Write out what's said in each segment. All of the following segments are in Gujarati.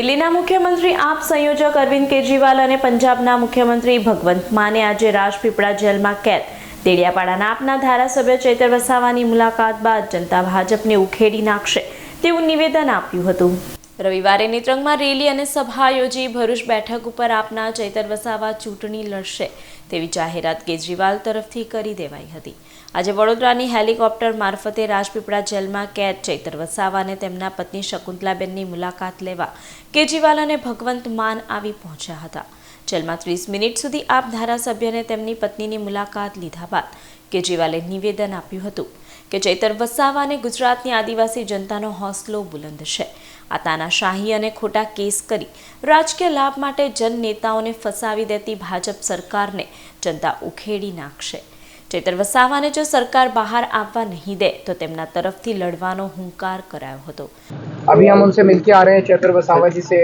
દિલ્હીના મુખ્યમંત્રી આપ સંયોજક અરવિંદ કેજરીવાલ અને પંજાબના મુખ્યમંત્રી ભગવંત માને આજે રાજપીપળા જેલમાં કેદ. દેડિયાપાડાના આપના ધારાસભ્ય ચૈતર વસાવાની મુલાકાત બાદ જનતા ભાજપને ઉખેડી નાખશે તેવું નિવેદન આપ્યું હતું. રવિવારે નેત્રંગમાં રેલી અને સભા યોજી ભરૂચ બેઠક ઉપર આપના ચૈતર વસાવા ચૂંટણી લડશે તેવી જાહેરાત કેજરીવાલ તરફથી કરી દેવાઈ હતી. આજે વડોદરાની હેલિકોપ્ટર મારફતે રાજપીપળા જેલમાં કેદ ચૈતર વસાવા અને તેમના પત્ની શકુંતલાબેનની મુલાકાત લેવા કેજરીવાલ અને ભગવંત માન આવી પહોંચ્યા હતા. જેલમાં ત્રીસ મિનિટ સુધી આપ ધારાસભ્યને તેમની પત્નીની મુલાકાત લીધા બાદ કેજરીવાલે નિવેદન આપ્યું હતું કે ચૈતર વસાવા અને ગુજરાતની આદિવાસી જનતાનો હોસલો બુલંદ છે. આ તાનાશાહી અને ખોટા કેસ કરી રાજકીય લાભ માટે જન નેતાઓને ફસાવી દેતી ભાજપ સરકારને જનતા ઉખેડી નાખશે ચૈતર વસાવાને જો સરકાર બહાર આવવા નહીં દે તો તેમના તરફથી લડવાનો હુંકાર કરાયો હતો अभी हम उनसे मिलके आ रहे हैं चैत्र वसावा जी से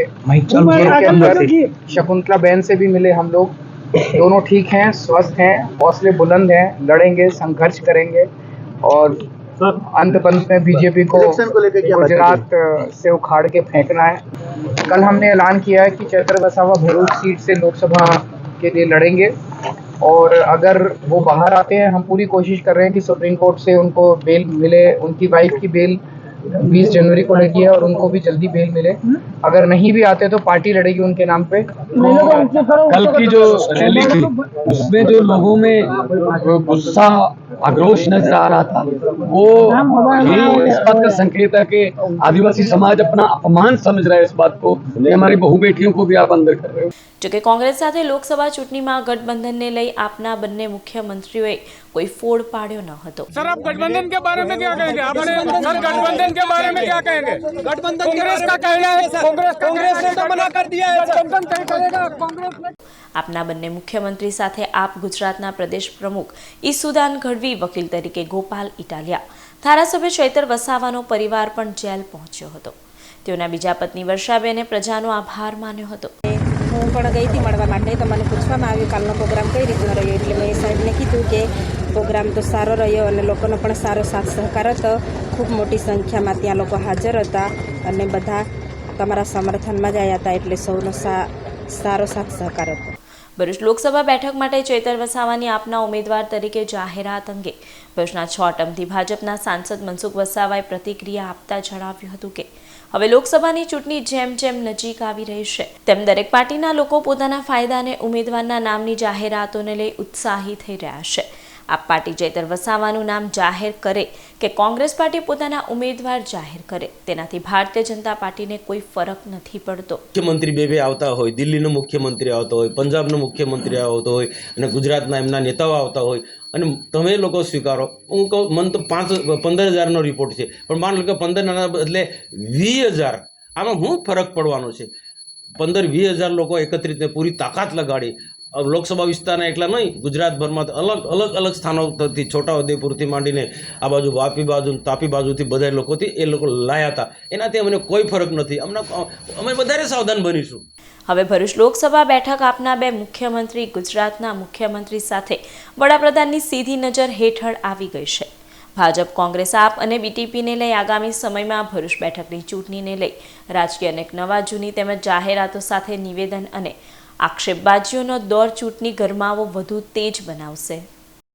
जेल के अंदर शकुंतला बहन से भी मिले हम लोग दोनों ठीक हैं स्वस्थ हैं हौसले बुलंद हैं लड़ेंगे संघर्ष करेंगे और अंत पंत में बीजेपी को को गुजरात से उखाड़ के फेंकना है। कल हमने ऐलान किया है कि चैत्र बसावा भरूच सीट से लोकसभा के लिए लड़ेंगे। और अगर वो बाहर आते हैं हम पूरी कोशिश कर रहे हैं कि सुप्रीम कोर्ट से उनको बेल मिले उनकी वाइफ की बेल 20 जनवरी को लगी है और उनको भी जल्दी बेल मिले। अगर नहीं भी आते तो पार्टी लड़ेगी उनके नाम पे। कल की जो रैली थी उसमें जो लोगों में गुस्सा आक्रोश नजर आ रहा था वो ये इस बात का संकेत है कि आदिवासी समाज अपना अपमान समझ रहा है इस बात को कि हमारी बहू बेटियों को भी आप अंदर कर रहे हो જોકે કોંગ્રેસ સાથે લોકસભા ચૂંટણીમાં ગઠબંધનને લઈ આપના બંને મુખ્યમંત્રીઓએ કોઈ ફોડ પાડ્યો ન હતો सर आप गठबंधन के बारे में क्या कहेंगे आपने सर गठबंधन के बारे में क्या कहेंगे गठबंधन कांग्रेस का कहना है कांग्रेस कांग्रेस ने तो मना कर दिया है गठबंधन कहीं करेगा कांग्रेस ने આપના બંને મુખ્યમંત્રી સાથે આપ ગુજરાતના પ્રદેશ પ્રમુખ ઈસુદાન ગઢવી વકીલ તરીકે ગોપાલ ઇટાલિયા ધારાસભ્ય ચૈતર વસાવાનો પરિવાર પણ જેલ પહોંચ્યો હતો તેઓના બીજા પત્ની વર્ષાબેને પ્રજાનો આભાર માન્યો હતો હું પણ ગઈ હતી મળવા માટે. તો મને પૂછવામાં આવ્યું કાલનો પ્રોગ્રામ કઈ રીતનો રહ્યો? એટલે મેં સાહેબને કીધું કે પ્રોગ્રામ તો સારો રહ્યો અને લોકોનો પણ સારો સાથ સહકાર હતો. ખૂબ મોટી સંખ્યામાં ત્યાં લોકો હાજર હતા અને બધા તમારા સમર્થનમાં જ આવ્યા હતા એટલે સૌનો સારો સાથ સહકાર હતો. ભરૂચ લોકસભા બેઠક માટે ચેતર વસાવાની આપના ઉમેદવાર તરીકે જાહેરાત અંગે ભરૂચના છ ટર્મથી ભાજપના સાંસદ મનસુખ વસાવાએ પ્રતિક્રિયા આપતા જણાવ્યું હતું કે હવે લોકસભાની ચૂંટણી જેમ જેમ નજીક આવી રહી છે, તેમ દરેક પાર્ટીના લોકો પોતાના ફાયદા અને ઉમેદવારના નામની જાહેરાતોને લઈ ઉત્સાહી થઈ રહ્યા છે. આ પાર્ટી ચૈતર વસાવાનું નામ જાહેર કરે કે કોંગ્રેસ પાર્ટી પોતાના ઉમેદવાર જાહેર કરે, તેનાથી ભારતીય જનતા પાર્ટીને કોઈ ફરક નથી પડતો. મુખ્યમંત્રી બે બે આવતા હોય, દિલ્હીનો મુખ્યમંત્રી આવતો હોય, પંજાબનો મુખ્યમંત્રી આવતો હોય અને ગુજરાતના એમના નેતાઓ આવતા હોય અને તમે લોકો સ્વીકારો. હું કહું, મને તો પાંચ, પંદર હજારનો રિપોર્ટ છે. પણ માન લો કે પંદરના બદલે વીસ હજાર. આમાં હું ફરક પડવાનો છે? પંદર, વીસ હજાર લોકો એકત્રિત પૂરી તાકાત લગાડી. લોકસભા વિસ્તારના એટલા નહીં, ગુજરાતભરમાં અલગ અલગ અલગ સ્થાનોથી છોટાઉદેપુરથી માંડીને આ બાજુ વાપી બાજુ તાપી બાજુથી બધા લોકોથી એ લોકો લાયા હતા. એનાથી અમને કોઈ ફરક નથી. અમને અમે વધારે સાવધાન બનીશું. હવે ભરૂચ લોકસભા બેઠક આપના બે મુખ્યમંત્રી, ગુજરાતના મુખ્યમંત્રી સાથે વડાપ્રધાનની સીધી નજર હેઠળ આવી ગઈ છે. ભાજપ, કોંગ્રેસ, આપ અને બીટીપીને લઈ આગામી સમયમાં ભરૂચ બેઠકની ચૂંટણીને લઈ રાજકીય અનેક નવા જૂની તેમજ જાહેરાતો સાથે નિવેદન અને આક્ષેપબાજીઓનો દોર ચૂંટણી ગરમાવો વધુ તેજ બનાવશે.